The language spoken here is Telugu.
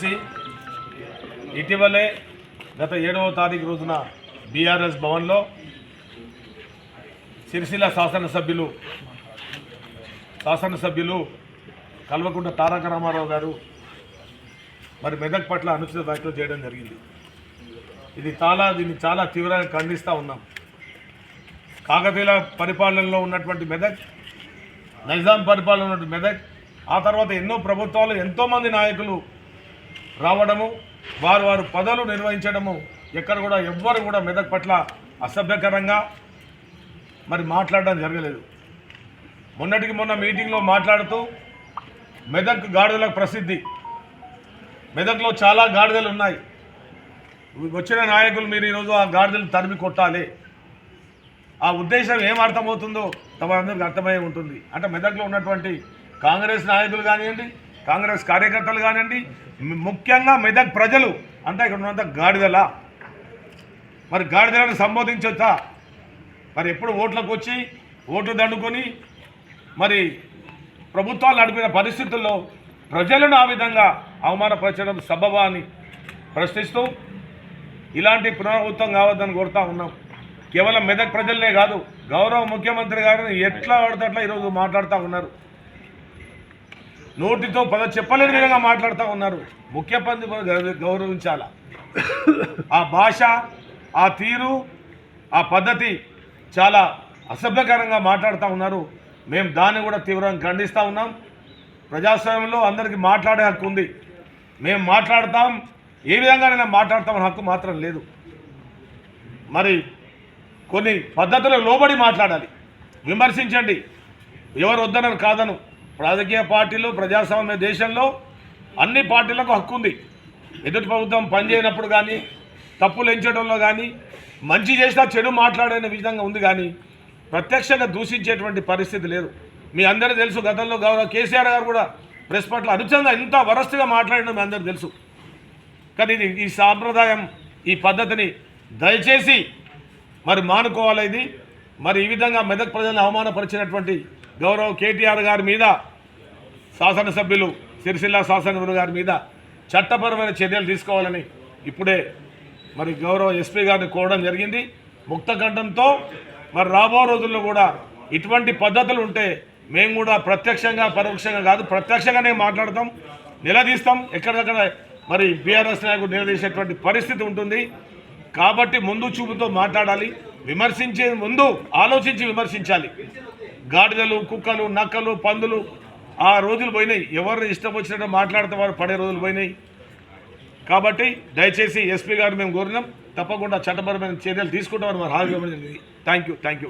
సి ఇటీవలే గత ఏడవ తారీఖు రోజున బీఆర్ఎస్ భవన్లో సిరిసిల్ల శాసనసభ్యులు శాసనసభ్యులు కల్వకుంట తారక రామారావు గారు మరి మెదక్ పట్ల అనుచిత వ్యాఖ్యలు చేయడం జరిగింది. ఇది చాలా దీన్ని చాలా తీవ్రంగా ఖండిస్తూ ఉన్నాం. కాకతీయుల పరిపాలనలో ఉన్నటువంటి మెదక్ నైజాం పరిపాలన ఉన్నటువంటి మెదక్ ఆ తర్వాత ఎన్నో ప్రభుత్వాలు ఎంతోమంది నాయకులు రావడము వారు వారు పదవులు నిర్వహించడము ఎక్కడ కూడా ఎవ్వరు కూడా మెదక్ పట్ల అసభ్యకరంగా మరి మాట్లాడడం జరగలేదు. మొన్నటికి మొన్న మీటింగ్లో మాట్లాడుతూ మెదక్ గాడిదలకు ప్రసిద్ధి. మెదక్లో చాలా గాడిదలు ఉన్నాయి. వచ్చిన నాయకులు మీరు ఈరోజు ఆ గాడిదలు తరిమి కొట్టాలి. ఆ ఉద్దేశం ఏం అర్థమవుతుందో తమరందరికీ అర్థమై ఉంటుంది. అంటే మెదక్లో ఉన్నటువంటి కాంగ్రెస్ నాయకులు కానివ్వండి కాంగ్రెస్ కార్యకర్తలు కానివ్వండి ముఖ్యంగా మెదక్ ప్రజలు. అంతా ఇక్కడ ఉన్నంత గాడిదల. మరి గాడిదలను సంబోధించొచ్చా? మరి ఎప్పుడు ఓట్లకు వచ్చి ఓట్లు దండుకొని మరి ప్రభుత్వాలు నడిపిన పరిస్థితుల్లో ప్రజలను ఆ విధంగా అవమానపరచడం సబబా అని ప్రశ్నిస్తూ ఇలాంటి పునరావృతం కావద్దని కోరుతా ఉన్నాం. కేవలం మెదక్ ప్రజలనే కాదు గౌరవ ముఖ్యమంత్రి గారిని ఎట్లా పడితే అట్లా ఈరోజు మాట్లాడుతూ ఉన్నారు. నోటితో పద చెప్పలేని విధంగా మాట్లాడుతూ ఉన్నారు. ముఖ్య పంది గౌరవించాల? ఆ భాష ఆ తీరు ఆ పద్ధతి చాలా అసభ్యకరంగా మాట్లాడుతూ ఉన్నారు. మేము దాన్ని కూడా తీవ్రంగా ఖండిస్తూ ఉన్నాం. ప్రజాస్వామ్యంలో అందరికీ మాట్లాడే హక్కు ఉంది. మేము మాట్లాడతాం. ఏ విధంగానైనా మాట్లాడతామని హక్కు మాత్రం లేదు. మరి కొన్ని పద్ధతులకు లోబడి మాట్లాడాలి. విమర్శించండి. ఎవరు వద్దనరు కాదను రాజకీయ పార్టీలు ప్రజాస్వామ్య దేశంలో అన్ని పార్టీలకు హక్కు ఉంది. ఎదుటి ప్రభుత్వం పనిచేయనప్పుడు కానీ తప్పులు ఎంచడంలో కానీ మంచి చేసినా చెడు మాట్లాడే విధంగా ఉంది కానీ ప్రత్యక్షంగా దూషించేటువంటి పరిస్థితి లేదు. మీ అందరూ తెలుసు గతంలో గౌరవ కేసీఆర్ గారు కూడా ప్రెస్ పట్ల అనుచంగా ఇంత వరస్ట్గా మాట్లాడిన మీ అందరూ తెలుసు. కానీ ఇది ఈ సాంప్రదాయం ఈ పద్ధతిని దయచేసి మరి మానుకోవాలి ఇది. మరి ఈ విధంగా మెదక్ ప్రజలను అవమానపరిచినటువంటి గౌరవ్ కేటీఆర్ గారి మీద శాసనసభ్యులు సిరిసిల్ల శాసనసభ్యులు గారి మీద చట్టపరమైన చర్యలు తీసుకోవాలని ఇప్పుడే మరి గౌరవ ఎస్పీ గారిని కోరడం జరిగింది. ముక్తఖండంతో మరి రాబో రోజుల్లో కూడా ఇటువంటి పద్ధతులు ఉంటే మేము కూడా ప్రత్యక్షంగా పరోక్షంగా కాదు ప్రత్యక్షంగానే మాట్లాడతాం నిలదీస్తాం. ఎక్కడికక్కడ మరి బీఆర్ఎస్ నాయకుడు నిలదీసేటువంటి పరిస్థితి ఉంటుంది. కాబట్టి ముందు చూపుతో మాట్లాడాలి విమర్శించే ముందు ఆలోచించి విమర్శించాలి. గాడిదలు కుక్కలు నక్కలు పందులు ఆ రోజులు పోయినాయి. ఎవరు ఇష్టం వచ్చినట్టు మాట్లాడితే వారు పడే రోజులు పోయినాయి. కాబట్టి దయచేసి ఎస్పీ గారు మేము కోరినాం. తప్పకుండా చట్టపరమైన చర్యలు తీసుకుంటామని మరి హామీ థ్యాంక్ యూ థ్యాంక్ యూ